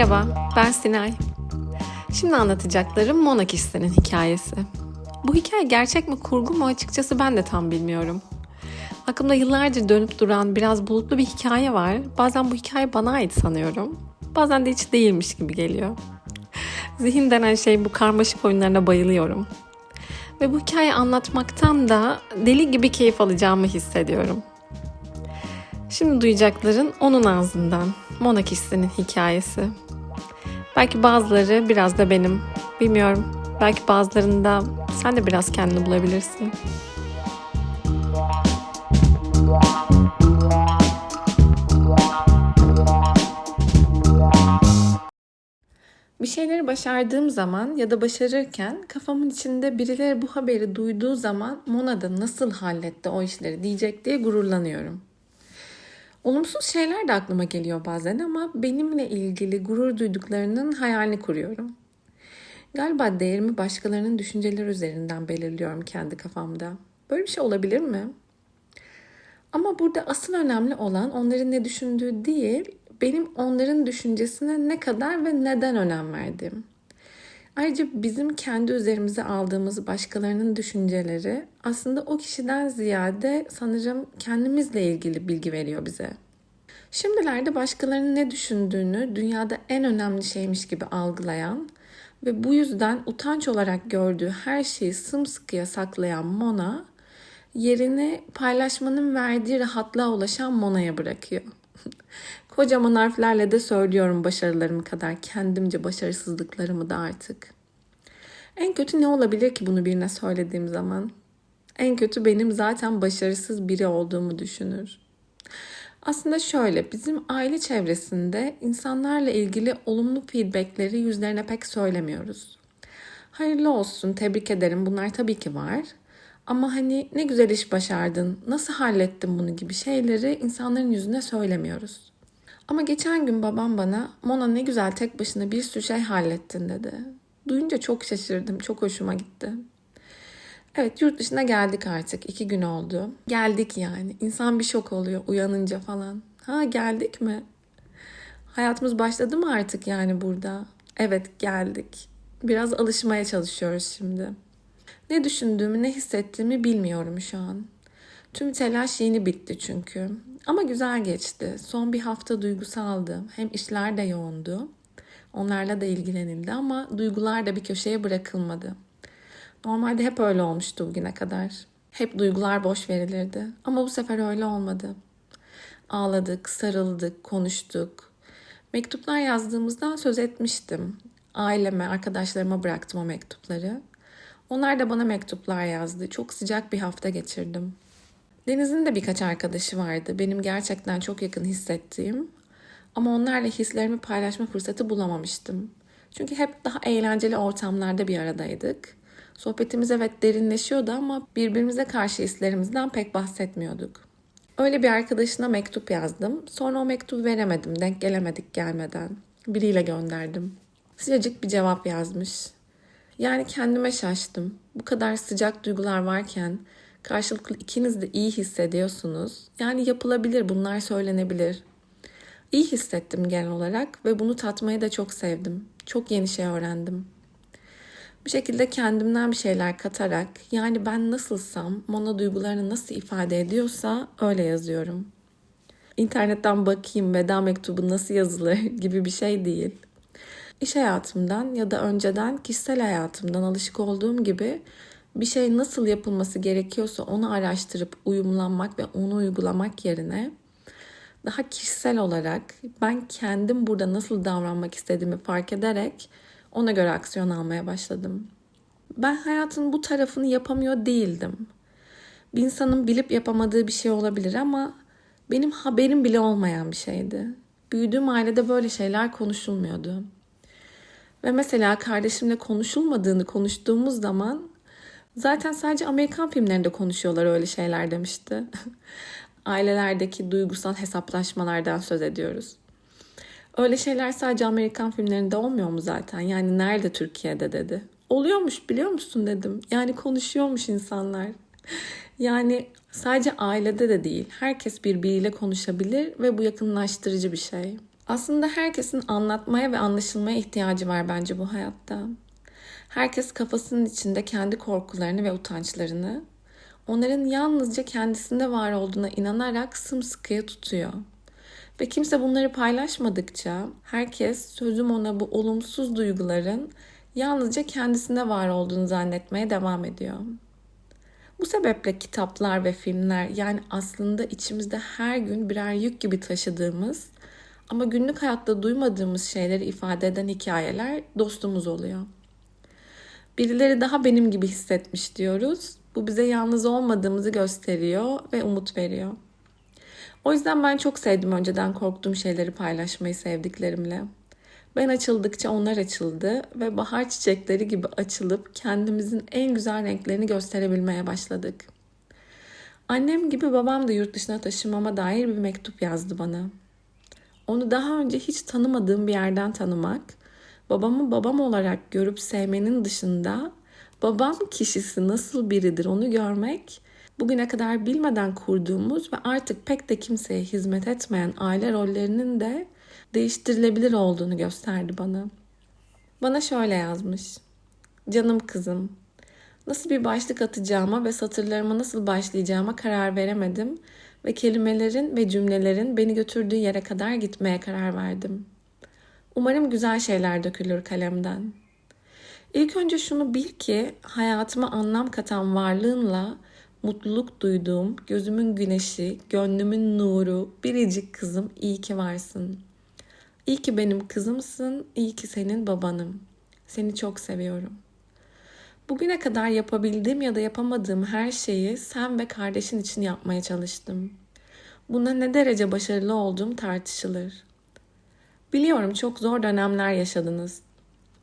Merhaba, ben Sinay. Şimdi anlatacaklarım Monakis'in hikayesi. Bu hikaye gerçek mi kurgu mu açıkçası ben de tam bilmiyorum. Aklımda yıllardır dönüp duran biraz bulutlu bir hikaye var. Bazen bu hikaye bana ait sanıyorum. Bazen de hiç değilmiş gibi geliyor. Zihin denen şey bu karmaşık oyunlarına bayılıyorum. Ve bu hikayeyi anlatmaktan da deli gibi keyif alacağımı hissediyorum. Şimdi duyacakların onun ağzından. Monakis'in hikayesi. Belki bazıları biraz da benim. Bilmiyorum. Belki bazılarında sen de biraz kendini bulabilirsin. Bir şeyleri başardığım zaman ya da başarırken kafamın içinde birileri bu haberi duyduğu zaman Mona'da nasıl halletti o işleri diyecek diye gururlanıyorum. Olumsuz şeyler de aklıma geliyor bazen ama benimle ilgili gurur duyduklarının hayalini kuruyorum. Galiba değerimi başkalarının düşünceleri üzerinden belirliyorum kendi kafamda. Böyle bir şey olabilir mi? Ama burada asıl önemli olan onların ne düşündüğü değil, benim onların düşüncesine ne kadar ve neden önem verdiğim. Ayrıca bizim kendi üzerimize aldığımız başkalarının düşünceleri aslında o kişiden ziyade sanırım kendimizle ilgili bilgi veriyor bize. Şimdilerde başkalarının ne düşündüğünü dünyada en önemli şeymiş gibi algılayan ve bu yüzden utanç olarak gördüğü her şeyi sımsıkıya saklayan Mona, yerini paylaşmanın verdiği rahatlığa ulaşan Mona'ya bırakıyor. Kocaman harflerle de söylüyorum başarılarımı kadar kendimce başarısızlıklarımı da artık. En kötü ne olabilir ki bunu birine söylediğim zaman? En kötü benim zaten başarısız biri olduğumu düşünür. Aslında şöyle, bizim aile çevresinde insanlarla ilgili olumlu feedbackleri yüzlerine pek söylemiyoruz. Hayırlı olsun, tebrik ederim bunlar tabii ki var. Ama hani ne güzel iş başardın, nasıl hallettin bunu gibi şeyleri insanların yüzüne söylemiyoruz. Ama geçen gün babam bana Mona ne güzel tek başına bir sürü şey hallettin dedi. Duyunca çok şaşırdım, çok hoşuma gitti. Evet yurt dışına geldik artık. iki gün oldu. Geldik yani. İnsan bir şok oluyor uyanınca falan. Ha geldik mi? Hayatımız başladı mı artık yani burada? Evet geldik. Biraz alışmaya çalışıyoruz şimdi. Ne düşündüğümü, ne hissettiğimi bilmiyorum şu an. Tüm telaş yeni bitti çünkü. Ama güzel geçti. Son bir hafta duygusaldı. Hem işler de yoğundu. Onlarla da ilgilenildi ama duygular da bir köşeye bırakılmadı. Normalde hep öyle olmuştu bugüne kadar. Hep duygular boş verilirdi. Ama bu sefer öyle olmadı. Ağladık, sarıldık, konuştuk. Mektuplar yazdığımızdan söz etmiştim. Aileme, arkadaşlarıma bıraktım o mektupları. Onlar da bana mektuplar yazdı. Çok sıcak bir hafta geçirdim. Deniz'in de birkaç arkadaşı vardı. Benim gerçekten çok yakın hissettiğim. Ama onlarla hislerimi paylaşma fırsatı bulamamıştım. Çünkü hep daha eğlenceli ortamlarda bir aradaydık. Sohbetimiz evet derinleşiyordu ama birbirimize karşı hislerimizden pek bahsetmiyorduk. Öyle bir arkadaşına mektup yazdım. Sonra o mektubu veremedim. Denk gelemedik gelmeden. Biriyle gönderdim. Sıcacık bir cevap yazmış. Yani kendime şaştım. Bu kadar sıcak duygular varken karşılıklı ikiniz de iyi hissediyorsunuz. Yani yapılabilir, bunlar söylenebilir. İyi hissettim genel olarak ve bunu tatmayı da çok sevdim. Çok yeni şey öğrendim. Bir şekilde kendimden bir şeyler katarak yani ben nasılsam Mona duygularını nasıl ifade ediyorsa öyle yazıyorum. İnternetten bakayım veda mektubu nasıl yazılır gibi bir şey değil. İş hayatımdan ya da önceden kişisel hayatımdan alışık olduğum gibi bir şey nasıl yapılması gerekiyorsa onu araştırıp uyumlanmak ve onu uygulamak yerine daha kişisel olarak ben kendim burada nasıl davranmak istediğimi fark ederek ona göre aksiyon almaya başladım. Ben hayatın bu tarafını yapamıyor değildim. Bir insanın bilip yapamadığı bir şey olabilir ama benim haberim bile olmayan bir şeydi. Büyüdüğüm ailede böyle şeyler konuşulmuyordu. Ve mesela kardeşimle konuşulmadığını konuştuğumuz zaman zaten sadece Amerikan filmlerinde konuşuyorlar öyle şeyler demişti. Ailelerdeki duygusal hesaplaşmalardan söz ediyoruz. Öyle şeyler sadece Amerikan filmlerinde olmuyor mu zaten? Yani nerede Türkiye'de dedi. Oluyormuş biliyor musun dedim. Yani konuşuyormuş insanlar. Yani sadece ailede de değil. Herkes birbiriyle konuşabilir ve bu yakınlaştırıcı bir şey. Aslında herkesin anlatmaya ve anlaşılmaya ihtiyacı var bence bu hayatta. Herkes kafasının içinde kendi korkularını ve utançlarını, onların yalnızca kendisinde var olduğuna inanarak sımsıkıya tutuyor. Ve kimse bunları paylaşmadıkça herkes sözüm ona bu olumsuz duyguların yalnızca kendisinde var olduğunu zannetmeye devam ediyor. Bu sebeple kitaplar ve filmler yani aslında içimizde her gün birer yük gibi taşıdığımız ama günlük hayatta duymadığımız şeyleri ifade eden hikayeler dostumuz oluyor. Birileri daha benim gibi hissetmiş diyoruz. Bu bize yalnız olmadığımızı gösteriyor ve umut veriyor. O yüzden ben çok sevdim önceden korktuğum şeyleri paylaşmayı sevdiklerimle. Ben açıldıkça onlar açıldı ve bahar çiçekleri gibi açılıp kendimizin en güzel renklerini gösterebilmeye başladık. Annem gibi babam da yurt dışına taşınmama dair bir mektup yazdı bana. Onu daha önce hiç tanımadığım bir yerden tanımak, babamı babam olarak görüp sevmenin dışında babam kişisi nasıl biridir onu görmek, bugüne kadar bilmeden kurduğumuz ve artık pek de kimseye hizmet etmeyen aile rollerinin de değiştirilebilir olduğunu gösterdi bana. Bana şöyle yazmış. Canım kızım, nasıl bir başlık atacağıma ve satırlarıma nasıl başlayacağıma karar veremedim ve kelimelerin ve cümlelerin beni götürdüğü yere kadar gitmeye karar verdim. Umarım güzel şeyler dökülür kalemden. İlk önce şunu bil ki hayatıma anlam katan varlığınla mutluluk duyduğum, gözümün güneşi, gönlümün nuru, biricik kızım iyi ki varsın. İyi ki benim kızımsın, iyi ki senin babanım. Seni çok seviyorum. Bugüne kadar yapabildiğim ya da yapamadığım her şeyi sen ve kardeşin için yapmaya çalıştım. Buna ne derece başarılı olduğum tartışılır. Biliyorum çok zor dönemler yaşadınız.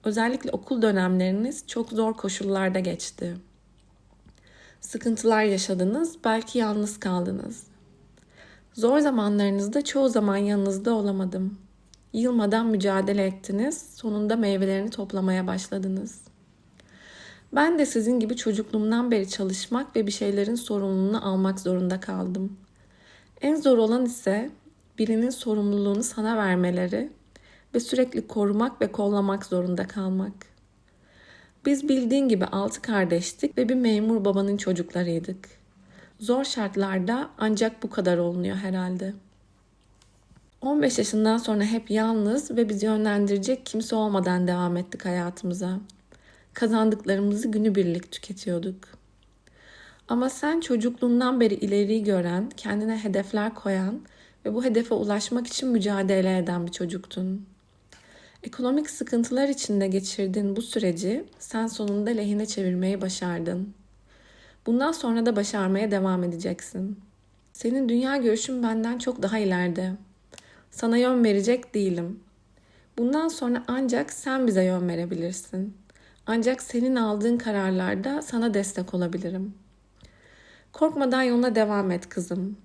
Özellikle okul dönemleriniz çok zor koşullarda geçti. Sıkıntılar yaşadınız, belki yalnız kaldınız. Zor zamanlarınızda çoğu zaman yanınızda olamadım. Yılmadan mücadele ettiniz, sonunda meyvelerini toplamaya başladınız. Ben de sizin gibi çocukluğumdan beri çalışmak ve bir şeylerin sorumluluğunu almak zorunda kaldım. En zor olan ise birinin sorumluluğunu sana vermeleri ve sürekli korumak ve kollamak zorunda kalmak. Biz bildiğin gibi altı kardeştik ve bir memur babanın çocuklarıydık. Zor şartlarda ancak bu kadar olunuyor herhalde. 15 yaşından sonra hep yalnız ve bizi yönlendirecek kimse olmadan devam ettik hayatımıza. Kazandıklarımızı günübirlik tüketiyorduk. Ama sen çocukluğundan beri ileriyi gören, kendine hedefler koyan ve bu hedefe ulaşmak için mücadele eden bir çocuktun. Ekonomik sıkıntılar içinde geçirdiğin bu süreci sen sonunda lehine çevirmeyi başardın. Bundan sonra da başarmaya devam edeceksin. Senin dünya görüşün benden çok daha ileride. Sana yön verecek değilim. Bundan sonra ancak sen bize yön verebilirsin. Ancak senin aldığın kararlarda sana destek olabilirim. Korkmadan yoluna devam et kızım.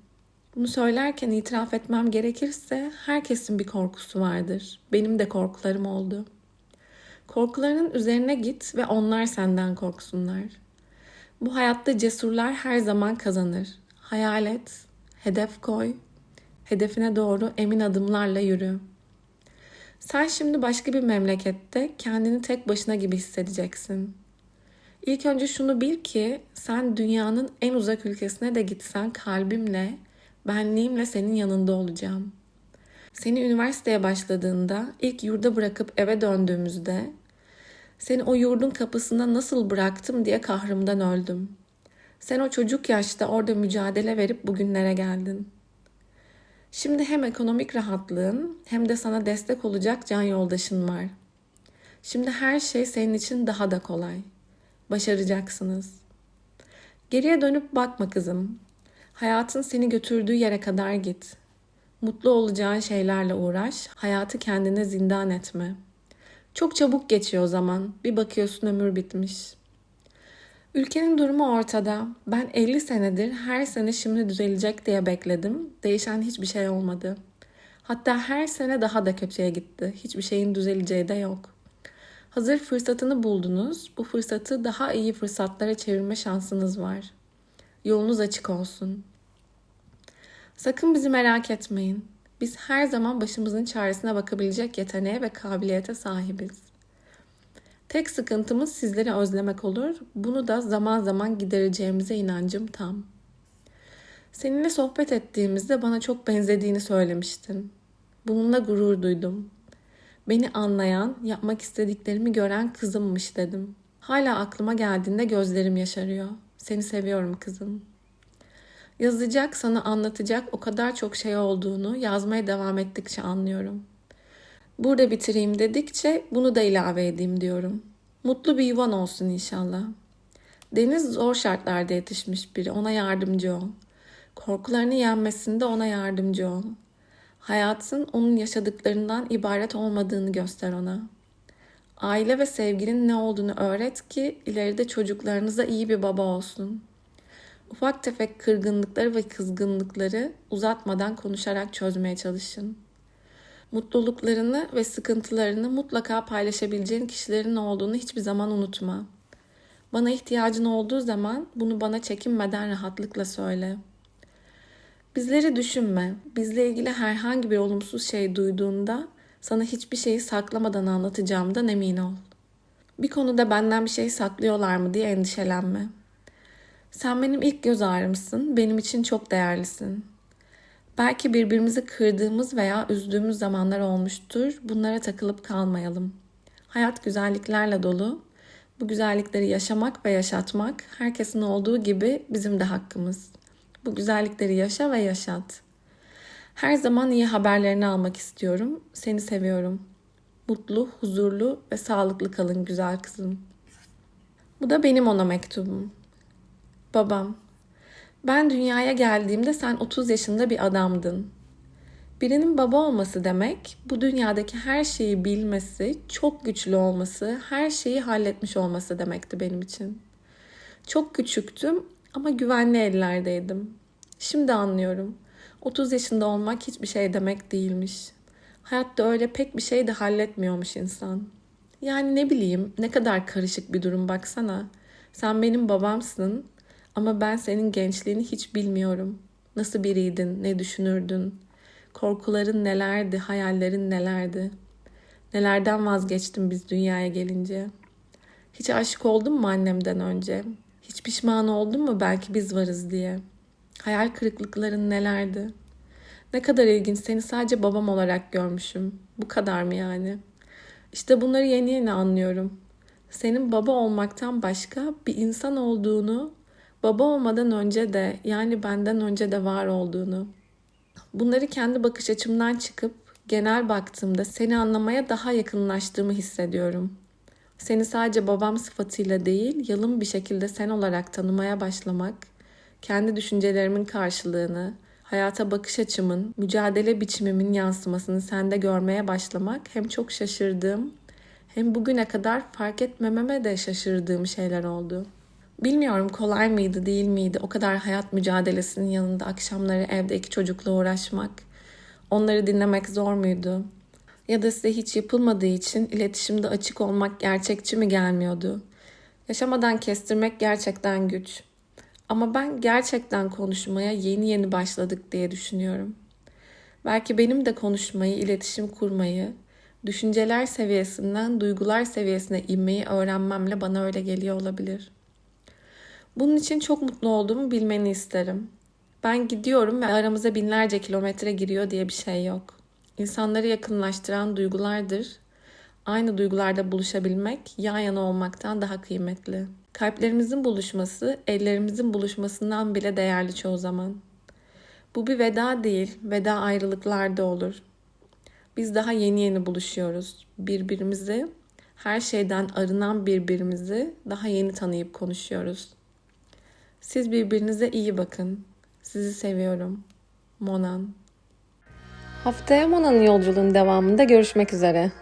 Bunu söylerken itiraf etmem gerekirse herkesin bir korkusu vardır. Benim de korkularım oldu. Korkularının üzerine git ve onlar senden korksunlar. Bu hayatta cesurlar her zaman kazanır. Hayal et, hedef koy, hedefine doğru emin adımlarla yürü. Sen şimdi başka bir memlekette kendini tek başına gibi hissedeceksin. İlk önce şunu bil ki sen dünyanın en uzak ülkesine de gitsen kalbimle, benliğimle senin yanında olacağım. Seni üniversiteye başladığında, ilk yurda bırakıp eve döndüğümüzde seni o yurdun kapısında nasıl bıraktım diye kahrımdan öldüm. Sen o çocuk yaşta orada mücadele verip bugünlere geldin. Şimdi hem ekonomik rahatlığın hem de sana destek olacak can yoldaşın var. Şimdi her şey senin için daha da kolay. Başaracaksınız. Geriye dönüp bakma kızım. Hayatın seni götürdüğü yere kadar git. Mutlu olacağın şeylerle uğraş. Hayatı kendine zindan etme. Çok çabuk geçiyor zaman. Bir bakıyorsun ömür bitmiş. Ülkenin durumu ortada. Ben 50 senedir her sene şimdi düzelecek diye bekledim. Değişen hiçbir şey olmadı. Hatta her sene daha da kötüye gitti. Hiçbir şeyin düzeleceği de yok. Hazır fırsatını buldunuz. Bu fırsatı daha iyi fırsatlara çevirme şansınız var. Yolunuz açık olsun. Sakın bizi merak etmeyin. Biz her zaman başımızın çaresine bakabilecek yeteneğe ve kabiliyete sahibiz. Tek sıkıntımız sizleri özlemek olur. Bunu da zaman zaman gidereceğimize inancım tam. Seninle sohbet ettiğimizde bana çok benzediğini söylemiştin. Bununla gurur duydum. Beni anlayan, yapmak istediklerimi gören kızımmış dedim. Hala aklıma geldiğinde gözlerim yaşarıyor. Seni seviyorum kızım. Yazacak, sana anlatacak o kadar çok şey olduğunu yazmaya devam ettikçe anlıyorum. Burada bitireyim dedikçe bunu da ilave edeyim diyorum. Mutlu bir yuvan olsun inşallah. Deniz zor şartlarda yetişmiş biri. Ona yardımcı ol. Korkularını yenmesinde ona yardımcı ol. Hayatın onun yaşadıklarından ibaret olmadığını göster ona. Aile ve sevginin ne olduğunu öğret ki ileride çocuklarınıza iyi bir baba olsun. Ufak tefek kırgınlıkları ve kızgınlıkları uzatmadan konuşarak çözmeye çalışın. Mutluluklarını ve sıkıntılarını mutlaka paylaşabileceğin kişilerin olduğunu hiçbir zaman unutma. Bana ihtiyacın olduğu zaman bunu bana çekinmeden rahatlıkla söyle. Bizleri düşünme. Bizle ilgili herhangi bir olumsuz şey duyduğunda sana hiçbir şeyi saklamadan anlatacağımdan emin ol. Bir konuda benden bir şey saklıyorlar mı diye endişelenme. Sen benim ilk göz ağrımsın, benim için çok değerlisin. Belki birbirimizi kırdığımız veya üzdüğümüz zamanlar olmuştur. Bunlara takılıp kalmayalım. Hayat güzelliklerle dolu. Bu güzellikleri yaşamak ve yaşatmak herkesin olduğu gibi bizim de hakkımız. Bu güzellikleri yaşa ve yaşat. Her zaman iyi haberlerini almak istiyorum. Seni seviyorum. Mutlu, huzurlu ve sağlıklı kalın güzel kızım. Bu da benim ona mektubum. Babam, ben dünyaya geldiğimde sen 30 yaşında bir adamdın. Birinin baba olması demek, bu dünyadaki her şeyi bilmesi, çok güçlü olması, her şeyi halletmiş olması demekti benim için. Çok küçüktüm ama güvenli ellerdeydim. Şimdi anlıyorum. 30 yaşında olmak hiçbir şey demek değilmiş. Hayatta öyle pek bir şey de halletmiyormuş insan. Yani ne bileyim ne kadar karışık bir durum baksana. Sen benim babamsın ama ben senin gençliğini hiç bilmiyorum. Nasıl biriydin, ne düşünürdün? Korkuların nelerdi, hayallerin nelerdi? Nelerden vazgeçtin biz dünyaya gelince? Hiç aşık oldun mu annemden önce? Hiç pişman oldun mu belki biz varız diye? Hayal kırıklıkların nelerdi? Ne kadar ilginç seni sadece babam olarak görmüşüm. Bu kadar mı yani? İşte bunları yeni yeni anlıyorum. Senin baba olmaktan başka bir insan olduğunu baba olmadan önce de yani benden önce de var olduğunu. Bunları kendi bakış açımdan çıkıp genel baktığımda seni anlamaya daha yakınlaştığımı hissediyorum. Seni sadece babam sıfatıyla değil, yalın bir şekilde sen olarak tanımaya başlamak, kendi düşüncelerimin karşılığını, hayata bakış açımın, mücadele biçimimin yansımasını sende görmeye başlamak hem çok şaşırdığım hem bugüne kadar fark etmememe de şaşırdığım şeyler oldu. Bilmiyorum kolay mıydı değil miydi o kadar hayat mücadelesinin yanında akşamları evde iki çocukla uğraşmak. Onları dinlemek zor muydu? Ya da size hiç yapılmadığı için iletişimde açık olmak gerçekçi mi gelmiyordu? Yaşamadan kestirmek gerçekten güç. Ama ben gerçekten konuşmaya yeni yeni başladık diye düşünüyorum. Belki benim de konuşmayı, iletişim kurmayı, düşünceler seviyesinden duygular seviyesine inmeyi öğrenmemle bana öyle geliyor olabilir. Bunun için çok mutlu olduğumu bilmeni isterim. Ben gidiyorum ve aramıza binlerce kilometre giriyor diye bir şey yok. İnsanları yakınlaştıran duygulardır. Aynı duygularda buluşabilmek yan yana olmaktan daha kıymetli. Kalplerimizin buluşması, ellerimizin buluşmasından bile değerli çoğu zaman. Bu bir veda değil, veda ayrılıklarda olur. Biz daha yeni yeni buluşuyoruz. Birbirimizi, her şeyden arınan birbirimizi daha yeni tanıyıp konuşuyoruz. Siz birbirinize iyi bakın. Sizi seviyorum. Monan. Haftaya Mona'nın yolculuğun devamında görüşmek üzere.